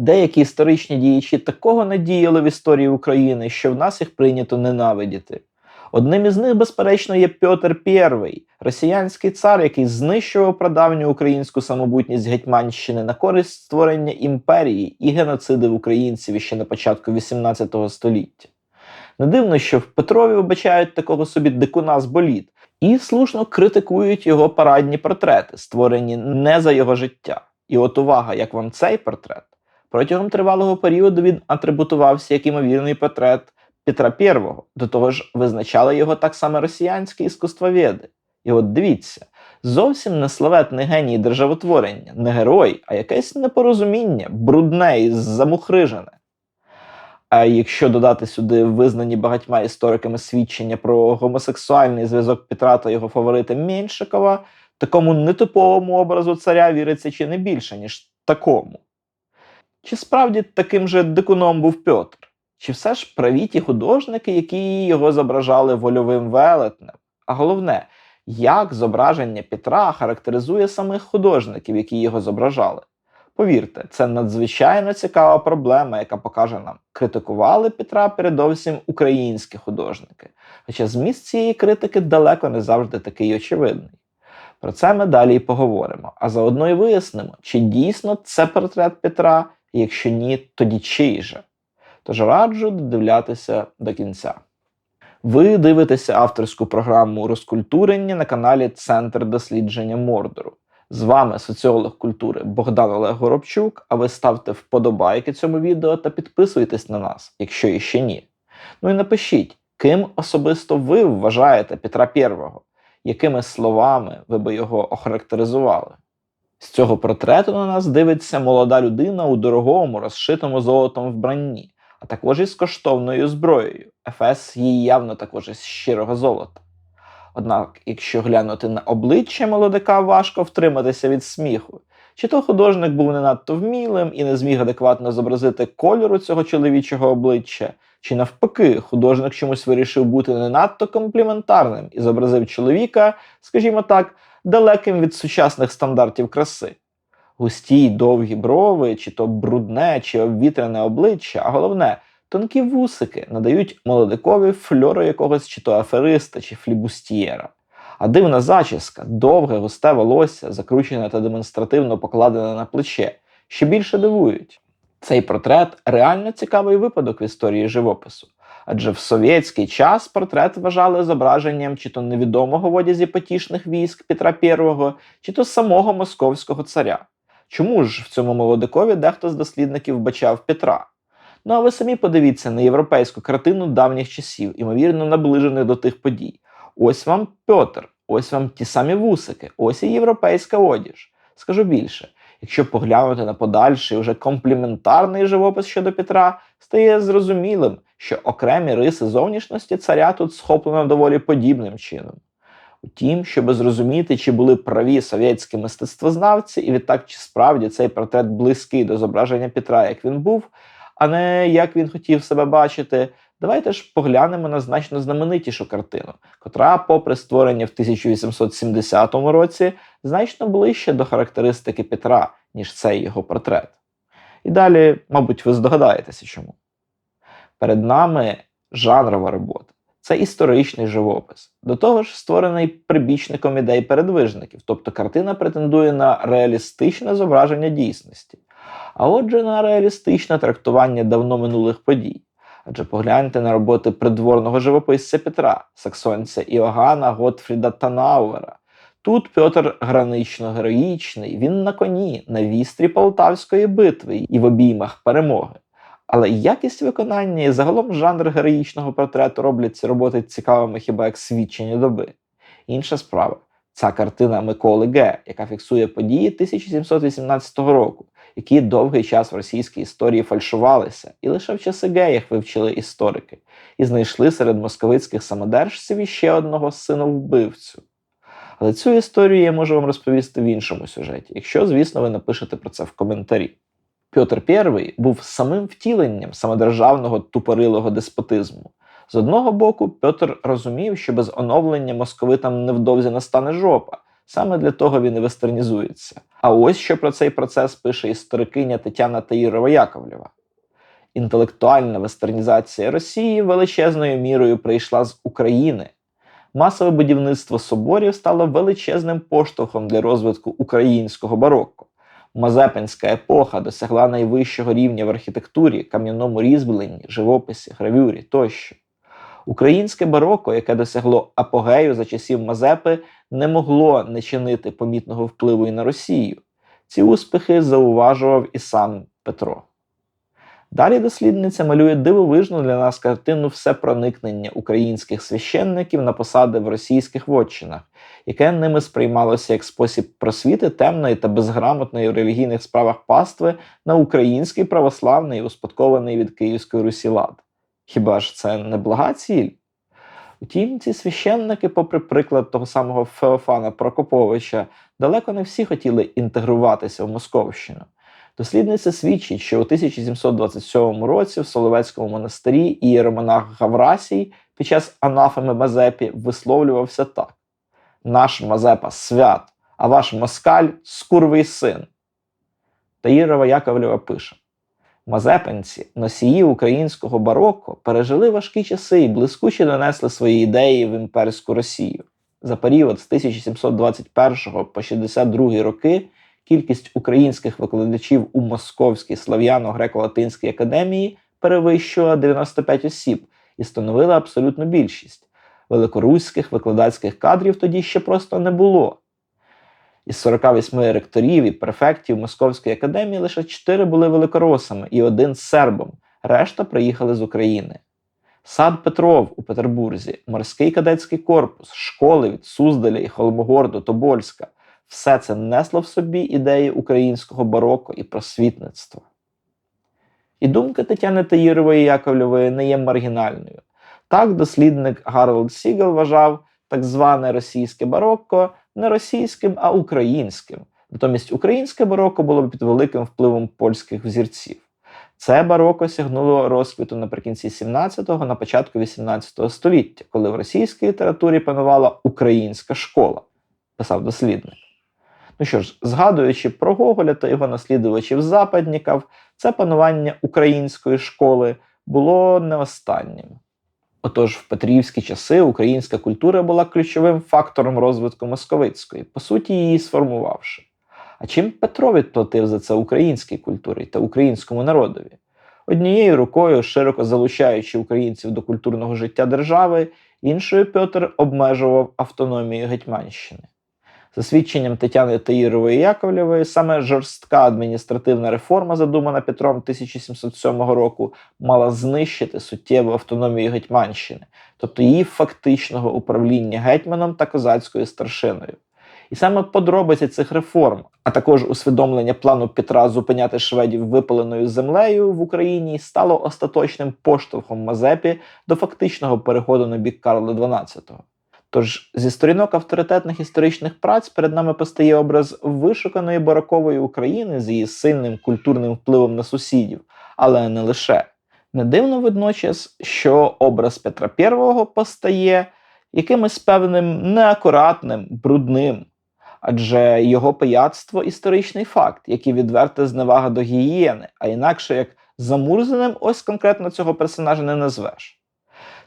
Деякі історичні діячі такого надіяли в історії України, що в нас їх прийнято ненавидіти. Одним із них, безперечно, є Пьотр І, росіянський цар, який знищував прадавню українську самобутність Гетьманщини на користь створення імперії і геноцидив українців ще на початку XVIII століття. Не дивно, що в Петрові вбачають такого собі дикуна з боліт і слушно критикують його парадні портрети, створені не за його життя. І от увага, як вам цей портрет? Протягом тривалого періоду він атрибутувався як імовірний портрет Петра І. До того ж, визначали його так само росіянські іскусствоведи. І от дивіться, зовсім не славетний геній державотворення, не герой, а якесь непорозуміння, брудне і замухрижене. А якщо додати сюди визнані багатьма істориками свідчення про гомосексуальний зв'язок Петра та його фаворита Меншикова, такому нетиповому образу царя віриться чи не більше, ніж такому. Чи справді таким же дикуном був Петр? Чи все ж праві ті художники, які його зображали вольовим велетнем? А головне, як зображення Петра характеризує самих художників, які його зображали? Повірте, це надзвичайно цікава проблема, яка покаже нам, критикували Петра передовсім українські художники. Хоча зміст цієї критики далеко не завжди такий очевидний. Про це ми далі і поговоримо. А заодно і вияснимо, чи дійсно це портрет Петра, і якщо ні, тоді чий же. Тож раджу додивлятися до кінця. Ви дивитеся авторську програму розкультурення на каналі Центр дослідження Мордору. З вами соціолог культури Богдан Олег Горобчук, а ви ставте вподобайки цьому відео та підписуйтесь на нас, якщо іще ні. Ну і напишіть, ким особисто ви вважаєте Петра І, якими словами ви би його охарактеризували. З цього портрету на нас дивиться молода людина у дорогому, розшитому золотом вбранні, а також із коштовною зброєю. Ефес її явно також із щирого золота. Однак, якщо глянути на обличчя молодика, важко втриматися від сміху. Чи то художник був не надто вмілим і не зміг адекватно зобразити кольору цього чоловічого обличчя, чи навпаки, художник чомусь вирішив бути не надто компліментарним і зобразив чоловіка, скажімо так, далеким від сучасних стандартів краси. Густі довгі брови, чи то брудне, чи обвітрене обличчя, а головне, тонкі вусики надають молодикові фльору якогось чи то афериста, чи флібустієра. А дивна зачіска, довге густе волосся, закручене та демонстративно покладене на плече, ще більше дивують. Цей портрет реально цікавий випадок в історії живопису. Адже в совєтський час портрет вважали зображенням чи то невідомого в одязі потішних військ Петра І, чи то самого московського царя. Чому ж в цьому молодикові дехто з дослідників бачав Петра? Ну а ви самі подивіться на європейську картину давніх часів, імовірно, наближених до тих подій. Ось вам Петр, ось вам ті самі вусики, ось і європейська одіж. Скажу більше, якщо поглянути на подальший уже компліментарний живопис щодо Петра, стає зрозумілим, що окремі риси зовнішності царя тут схоплено доволі подібним чином. Утім, щоб зрозуміти, чи були праві совєтські мистецтвознавці, і відтак чи справді цей портрет близький до зображення Петра, як він був, а не як він хотів себе бачити, давайте ж поглянемо на значно знаменитішу картину, котра, попри створення в 1870 році, значно ближче до характеристики Петра, ніж цей його портрет. І далі, мабуть, ви здогадаєтеся чому. Перед нами жанрова робота. Це історичний живопис, до того ж, створений прибічником ідей передвижників, тобто картина претендує на реалістичне зображення дійсності, а отже, на реалістичне трактування давно минулих подій. Адже погляньте на роботи придворного живописця Петра, саксонця Іоганна Готфріда Танауера. Тут Петр гранично героїчний, він на коні, на вістрі Полтавської битви і в обіймах перемоги. Але якість виконання і загалом жанр героїчного портрету роблять ці роботи цікавими хіба як свідчення доби. Інша справа ця картина Миколи Г., яка фіксує події 1718 року, які довгий час в російській історії фальшувалися, і лише в часи Г їх вивчили історики, і знайшли серед московицьких самодержців іще одного сина вбивцю. Але цю історію я можу вам розповісти в іншому сюжеті, якщо, звісно, ви напишете про це в коментарі. Петр І був самим втіленням самодержавного тупорилого деспотизму. З одного боку, Петр розумів, що без оновлення московитам невдовзі настане жопа. Саме для того він і вестернізується. А ось що про цей процес пише історикиня Тетяна Таїрова Яковлєва. Інтелектуальна вестернізація Росії величезною мірою прийшла з України. Масове будівництво соборів стало величезним поштовхом для розвитку українського барокко. Мазепинська епоха досягла найвищого рівня в архітектурі, кам'яному різьбленні, живописі, гравюрі тощо. Українське бароко, яке досягло апогею за часів Мазепи, не могло не чинити помітного впливу і на Росію. Ці успіхи зауважував і сам Петро. Далі дослідниця малює дивовижну для нас картину всепроникнення українських священників на посади в російських вотчинах, яке ними сприймалося як спосіб просвіти темної та безграмотної у релігійних справах пастви на український православний, успадкований від Київської Русі лад. Хіба ж це не блага ціль? Утім, ці священники, попри приклад того самого Феофана Прокоповича, далеко не всі хотіли інтегруватися в Московщину. Дослідниця свідчить, що у 1727 році в Соловецькому монастирі ієромонах Гаврасій під час анафеми Мазепі висловлювався так: Наш Мазепа свят, а ваш москаль скурвий син. Таїрова Яковлєва пише: Мазепинці, носії українського бароко, пережили важкі часи і блискуче донесли свої ідеї в імперську Росію. За період з 1721 по 62 роки кількість українських викладачів у Московській слав'яно-греко-латинській академії перевищувала 95 осіб і становила абсолютну більшість. Великоруських викладацьких кадрів тоді ще просто не було. Із 48 ректорів і префектів Московської академії лише 4 були великоросами і один сербом, решта приїхали з України. Сад Петров у Петербурзі, морський кадетський корпус, школи від Суздаля і Холмогорду, Тобольська все це несло в собі ідеї українського бароко і просвітництва. І думка Тетяни Таїрової Яковлєвої не є маргінальною. Так, дослідник Гарольд Сігел вважав так зване російське барокко не російським, а українським. Натомість українське бароко було під великим впливом польських взірців. Це бароко сягнуло розквіту наприкінці 17-го, на початку 18 століття, коли в російській літературі панувала українська школа, писав дослідник. Ну що ж, згадуючи про Гоголя та його наслідувачів западників, це панування української школи було не останнім. Отож, в петрівські часи українська культура була ключовим фактором розвитку московицької, по суті, її сформувавши. А чим Петро відплатив за це українській культурі та українському народові? Однією рукою, широко залучаючи українців до культурного життя держави, іншою Петр обмежував автономію Гетьманщини. За свідченням Тетяни Таїрової Яковлєвої, саме жорстка адміністративна реформа, задумана Петром 1707 року, мала знищити суттєву автономію Гетьманщини, тобто її фактичного управління гетьманом та козацькою старшиною. І саме подробиці цих реформ, а також усвідомлення плану Петра зупиняти шведів випаленою землею в Україні, стало остаточним поштовхом Мазепі до фактичного переходу на бік Карла XII. Тож зі сторінок авторитетних історичних праць перед нами постає образ вишуканої барокової України з її сильним культурним впливом на сусідів, але не лише. Не дивно водночас, що образ Петра І постає якимось певним неакуратним, брудним, адже його пияцтво історичний факт, який відверта зневага до гігієни, а інакше як замурзаним ось конкретно цього персонажа не назвеш.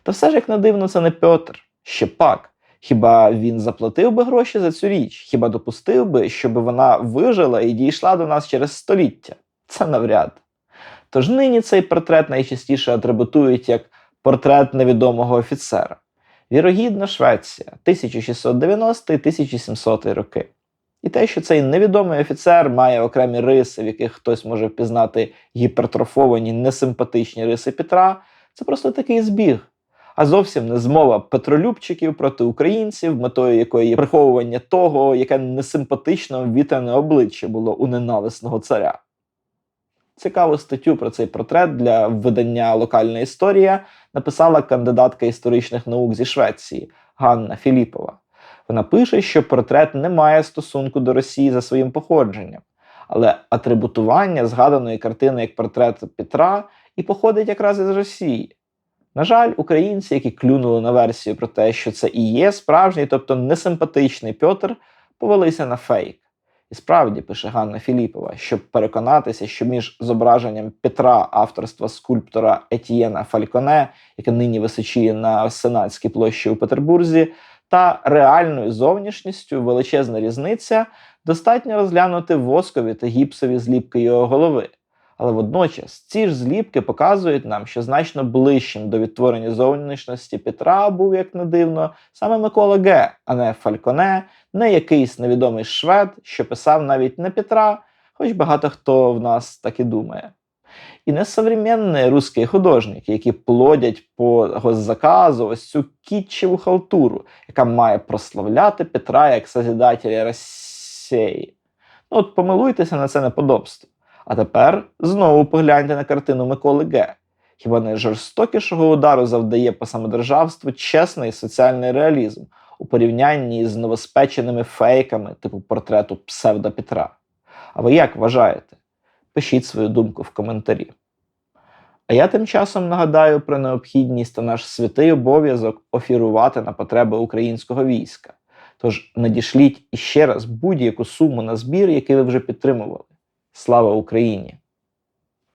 Та все ж як не дивно, це не Петр, ще пак. Хіба він заплатив би гроші за цю річ? Хіба допустив би, щоб вона вижила і дійшла до нас через століття? Це навряд. Тож нині цей портрет найчастіше атрибутують як портрет невідомого офіцера. Вірогідно, Швеція, 1690-1700 роки. І те, що цей невідомий офіцер має окремі риси, в яких хтось може впізнати гіпертрофовані несимпатичні риси Петра, це просто такий збіг а зовсім не змова петролюбчиків проти українців, метою якої є приховування того, яке несимпатично вітряне обличчя було у ненависного царя. Цікаву статтю про цей портрет для видання Локальна історія написала кандидатка історичних наук зі Швеції Ганна Філіпова. Вона пише, що портрет не має стосунку до Росії за своїм походженням, але атрибутування згаданої картини як портрет Петра і походить якраз із Росії. На жаль, українці, які клюнули на версію про те, що це і є справжній, тобто несимпатичний Пьотр, повелися на фейк. І справді, пише Ганна Філіпова, щоб переконатися, що між зображенням Петра авторства скульптора Етьєна Фальконе, яке нині височіє на Сенатській площі у Петербурзі, та реальною зовнішністю величезна різниця, достатньо розглянути воскові та гіпсові зліпки його голови. Але водночас ці ж зліпки показують нам, що значно ближчим до відтворення зовнішності Петра був, як не дивно, саме Микола Г., а не Фальконе, не якийсь невідомий швед, що писав навіть не Петра, хоч багато хто в нас так і думає. І не современні русські художники, які плодять по госзаказу ось цю кітчеву халтуру, яка має прославляти Петра як Созидателя Росії. Ну от помилуйтеся на це неподобство. А тепер знову погляньте на картину Миколи Г. Хіба не жорстокішого удару завдає по самодержавству чесний соціальний реалізм у порівнянні з новоспеченими фейками типу портрету псевдо Петра? А ви як вважаєте? Пишіть свою думку в коментарі. А я тим часом нагадаю про необхідність та наш святий обов'язок офірувати на потреби українського війська. Тож надішліть іще раз будь-яку суму на збір, який ви вже підтримували. Слава Україні!